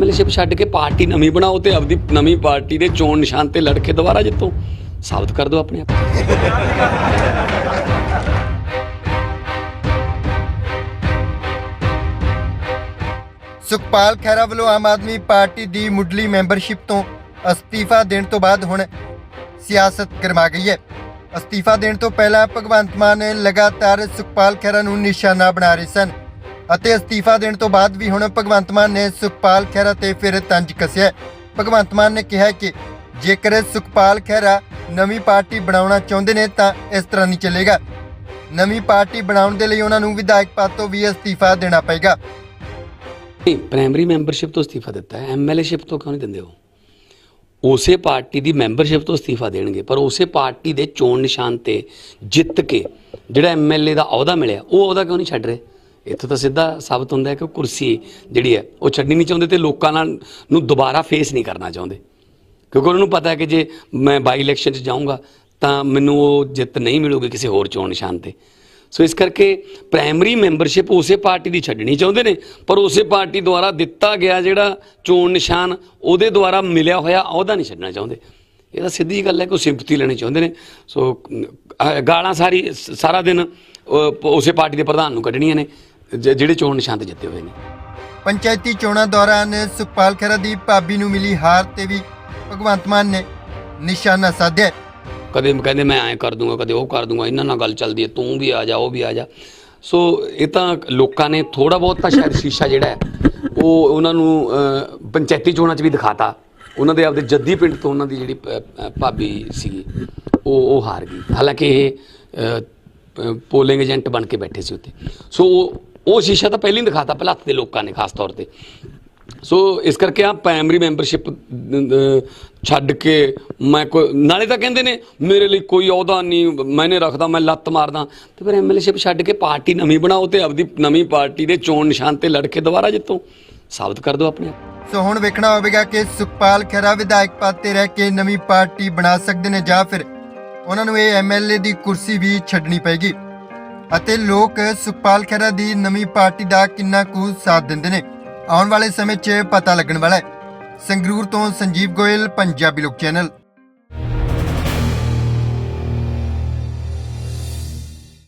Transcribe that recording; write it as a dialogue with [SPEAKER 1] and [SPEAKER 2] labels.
[SPEAKER 1] MLAship ਛੱਡ ਕੇ party ਨਵੀਂ ਬਣਾਓ ਤੇ ਆਪਦੀ ਨਵੀਂ ਪਾਰਟੀ ਦੇ ਚੋਣ ਨਿਸ਼ਾਨ ਤੇ ਲੜ ਕੇ ਦੁਬਾਰਾ ਜਿੱਤੋ। ਸਾਬਤ ਕਰ ਦਿਓ ਆਪਣੇ ਆਪ।
[SPEAKER 2] ਸੁਖਪਾਲ ਖਹਿਰਾ ਵੱਲੋਂ ਆਮ ਆਦਮੀ ਪਾਰਟੀ ਦੀ ਮੁੱਢਲੀ ਮੈਂਬਰਸ਼ਿਪ ਤੋਂ ਅਸਤੀਫਾ ਦੇਣ ਤੋਂ ਬਾਅਦ ਹੁਣ ਸਿਆਸਤ ਗਰਮਾ ਗਈ ਹੈ। ਅਸਤੀਫਾ ਦੇਣ ਤੋਂ ਪਹਿਲਾਂ ਭਗਵੰਤ ਮਾਨ ਲਗਾਤਾਰ ਸੁਖਪਾਲ ਖਹਿਰਾ ਨੂੰ ਨਿਸ਼ਾਨਾ ਬਣਾ ਰਹੇ ਸਨ। ਅਤੇ ਅਸਤੀਫਾ ਦੇਣ ਤੋਂ ਬਾਅਦ ਵੀ ਹੁਣ ਭਗਵੰਤ ਮਾਨ ਨੇ ਸੁਖਪਾਲ ਖਹਿਰਾ ਤੇ ਫਿਰ ਤੰਜ ਕੱਸਿਆ ਭਗਵੰਤ ਮਾਨ ਨੇ ਕਿਹਾ ਕਿ ਜੇਕਰ ਸੁਖਪਾਲ ਖਹਿਰਾ ਨਵੀਂ ਪਾਰਟੀ ਬਣਾਉਣਾ ਚਾਹੁੰਦੇ ਨੇ ਤਾਂ ਇਸ ਤਰ੍ਹਾਂ ਨਹੀਂ ਚੱਲੇਗਾ। ਨਵੀਂ ਪਾਰਟੀ ਬਣਾਉਣ ਦੇ ਲਈ ਉਹਨਾਂ ਨੂੰ ਵਿਧਾਇਕ ਪਦ ਤੋਂ ਵੀ ਅਸਤੀਫਾ ਦੇਣਾ ਪਏਗਾ।
[SPEAKER 1] ਨਹੀਂ ਪ੍ਰਾਇਮਰੀ ਮੈਂਬਰਸ਼ਿਪ ਤੋਂ ਅਸਤੀਫਾ ਦਿੱਤਾ ਹੈ। ਐਮਐਲਏਸ਼ਿਪ ਤੋਂ ਕਿਉਂ ਨਹੀਂ ਦਿੰਦੇ ਉਹ? ਉਸੇ ਪਾਰਟੀ ਦੀ ਮੈਂਬਰਸ਼ਿਪ ਤੋਂ ਅਸਤੀਫਾ ਦੇਣਗੇ, ਪਰ ਉਸੇ ਪਾਰਟੀ ਦੇ ਚੋਣ ਨਿਸ਼ਾਨ ਤੇ ਜਿੱਤ ਕੇ ਜਿਹੜਾ ਐਮਐਲਏ ਦਾ ਅਹੁਦਾ ਮਿਲਿਆ, ਉਹ ਅਹੁਦਾ ਕਿਉਂ ਨਹੀਂ ਛੱਡ ਰਹੇ? ਇੱਥੋਂ ਤਾਂ ਸਿੱਧਾ ਸਾਬਤ ਹੁੰਦਾ ਹੈ ਕਿ ਉਹ ਕੁਰਸੀ ਜਿਹੜੀ ਹੈ, ਉਹ ਛੱਡਣੀ ਨਹੀਂ ਚਾਹੁੰਦੇ ਤੇ ਲੋਕਾਂ ਨਾਲ ਨੂੰ ਦੁਬਾਰਾ ਫੇਸ ਨਹੀਂ ਕਰਨਾ ਚਾਹੁੰਦੇ। ਕਿਉਂਕਿ ਉਹਨਾਂ ਨੂੰ ਪਤਾ ਹੈ ਕਿ ਜੇ ਮੈਂ ਬਾਈ ਇਲੈਕਸ਼ਨ 'ਚ ਜਾਊਂਗਾ, ਤਾਂ ਮੈਨੂੰ ਉਹ ਜਿੱਤ ਨਹੀਂ ਮਿਲੂਗੀ ਕਿਸੇ ਹੋਰ ਚੋਣ ਨਿਸ਼ਾਨ ਤੇ। ਸੋ ਇਸ ਕਰਕੇ ਪ੍ਰਾਇਮਰੀ ਮੈਂਬਰਸ਼ਿਪ ਉਸੇ ਪਾਰਟੀ ਦੀ ਛੱਡਣੀ ਚਾਹੁੰਦੇ ਨੇ, ਪਰ ਉਸੇ ਪਾਰਟੀ ਦੁਆਰਾ ਦਿੱਤਾ ਗਿਆ ਜਿਹੜਾ ਚੋਣ ਨਿਸ਼ਾਨ, ਉਹਦੇ ਦੁਆਰਾ ਮਿਲਿਆ ਹੋਇਆ ਅਹੁਦਾ ਨਹੀਂ ਛੱਡਣਾ ਚਾਹੁੰਦੇ। ਇਹ ਤਾਂ ਸਿੱਧੀ ਗੱਲ ਹੈ ਕਿ ਉਹ ਸਿੰਪਥੀ ਲੈਣੀ ਚਾਹੁੰਦੇ ਨੇ। ਸੋ ਗਾਲਾਂ ਸਾਰੀ, ਸਾਰਾ ਦਿਨ ਉਸੇ ਪਾਰਟੀ ਦੇ ਪ੍ਰਧਾਨ ਨੂੰ ਕੱਢਣੀਆਂ ਨੇ। ਜ- ਜਿਹੜੇ ਚੋਣ ਨਿਸ਼ਾਨ ਤੇ ਜਿੱਤੇ ਹੋਏ ਨੇ।
[SPEAKER 2] ਪੰਚਾਇਤੀ ਚੋਣਾਂ ਦੌਰਾਨ ਸੁਖਪਾਲ ਖਹਿਰਾ ਦੀ ਭਾਬੀ ਨੂੰ ਮਿਲੀ ਹਾਰ ਤੇ ਵੀ ਭਗਵੰਤ ਮਾਨ ਨੇ ਨਿਸ਼ਾਨਾ ਸਾਧਿਆ। ਹੈ।
[SPEAKER 1] ਕਦੇ ਕਹਿੰਦੇ ਮੈਂ ਐਂ ਕਰ ਦੂੰਗਾ ਕਦੇ ਉਹ ਕਰ ਦੂੰਗਾ ਇਹਨਾਂ ਨਾਲ ਗੱਲ ਚੱਲਦੀ ਹੈ ਤੂੰ ਵੀ ਆ ਜਾ ਉਹ ਵੀ ਆ ਜਾ। ਸੋ ਇਹ ਤਾਂ ਲੋਕਾਂ ਨੇ ਥੋੜਾ ਬਹੁਤ ਤਾਂ ਸ਼ਾਇਦ ਸ਼ੀਸ਼ਾ ਜਿਹੜਾ ਹੈ ਉਹ ਉਹਨਾਂ ਨੂੰ ਅਹ, ਪੰਚਾਇਤੀ ਚੋਣਾਂ 'ਚ ਵੀ ਦਿਖਾਤਾ। ਉਹਨਾਂ ਦੇ ਆਪਦੇ ਜੱਦੀ ਪਿੰਡ ਤੋਂ ਉਹਨਾਂ ਦੀ ਜਿਹੜੀ ਭਾਬੀ ਸੀਗੀ ਉਹ ਉਹ ਹਾਰ ਗਈ। ਹਾਲਾਂਕਿ ਇਹ ਪੋਲਿੰਗ ਏਜੰਟ ਬਣ ਕੇ ਬੈਠੇ ਸੀ ਉੱਥੇ। ਸੋ ਉਹ- ਉਹ ਸ਼ੀਸ਼ਾ ਤਾਂ ਪਹਿਲਾਂ ਹੀ ਦਿਖਾਤਾ ਭਲੱਥ ਦੇ ਲੋਕਾਂ ਨੇ ਖਾਸ ਤੌਰ ਤੇ। ਸੋ ਇਸ ਕਰਕੇ ਆ ਪ੍ਰਾਇਮਰੀ ਮੈਂਬਰਸ਼ਿਪ ਛੱਡ ਕੇ ਮੈਂ ਕੋਈ, ਨਾਲੇ ਤਾਂ ਕਹਿੰਦੇ ਨੇ, ਮੇਰੇ ਲਈ ਕੋਈ ਅਹੁਦਾ ਨਹੀਂ, ਮੈਨੇ ਰੱਖਦਾ, ਮੈਂ ਲੱਤ ਮਾਰਦਾ। ਤੇ ਫਿਰ ਐਮਐਲਏਸ਼ਿਪ ਛੱਡ ਕੇ ਪਾਰਟੀ ਨਵੀਂ ਬਣਾਓ ਤੇ ਆਪਦੀ ਨਵੀਂ ਪਾਰਟੀ ਦੇ ਚੋਣ ਨਿਸ਼ਾਨ ਤੇ ਲੜ ਕੇ ਦੁਬਾਰਾ ਜਿੱਤੋ। ਸਾਬਤ ਕਰ ਦਿਓ ਆਪਣੇ ਆਪ।
[SPEAKER 2] ਸੋ ਹੁਣ ਵੇਖਣਾ ਹੋਵੇਗਾ ਕਿ ਸੁਖਪਾਲ ਖਹਿਰਾ ਵਿਧਾਇਕ ਪਦ ਤੇ ਰਹਿ ਕੇ ਨਵੀਂ ਪਾਰਟੀ ਬਣਾ ਸਕਦੇ ਨੇ ਜਾਂ ਫਿਰ ਉਹਨਾਂ ਨੂੰ ਇਹ ਐਮਐਲਏ ਦੀ ਕੁਰਸੀ ਵੀ ਛੱਡਣੀ ਪਏਗੀ। ਅਤੇ ਲੋਕ ਸੁਖਪਾਲ ਖਹਿਰਾ ਦੀ ਨਵੀਂ ਪਾਰਟੀ ਦਾ ਕਿੰਨਾ ਕੁ ਸਾਥ ਦਿੰਦੇ ਨੇ, ਆਉਣ ਵਾਲੇ ਸਮੇਂ 'ਚ ਪਤਾ ਲੱਗਣ ਵਾਲਾ ਹੈ। ਸੰਗਰੂਰ ਤੋਂ ਸੰਜੀਵ ਗੋਇਲ, ਪੰਜਾਬੀ ਲੋਕ ਚੈਨਲ।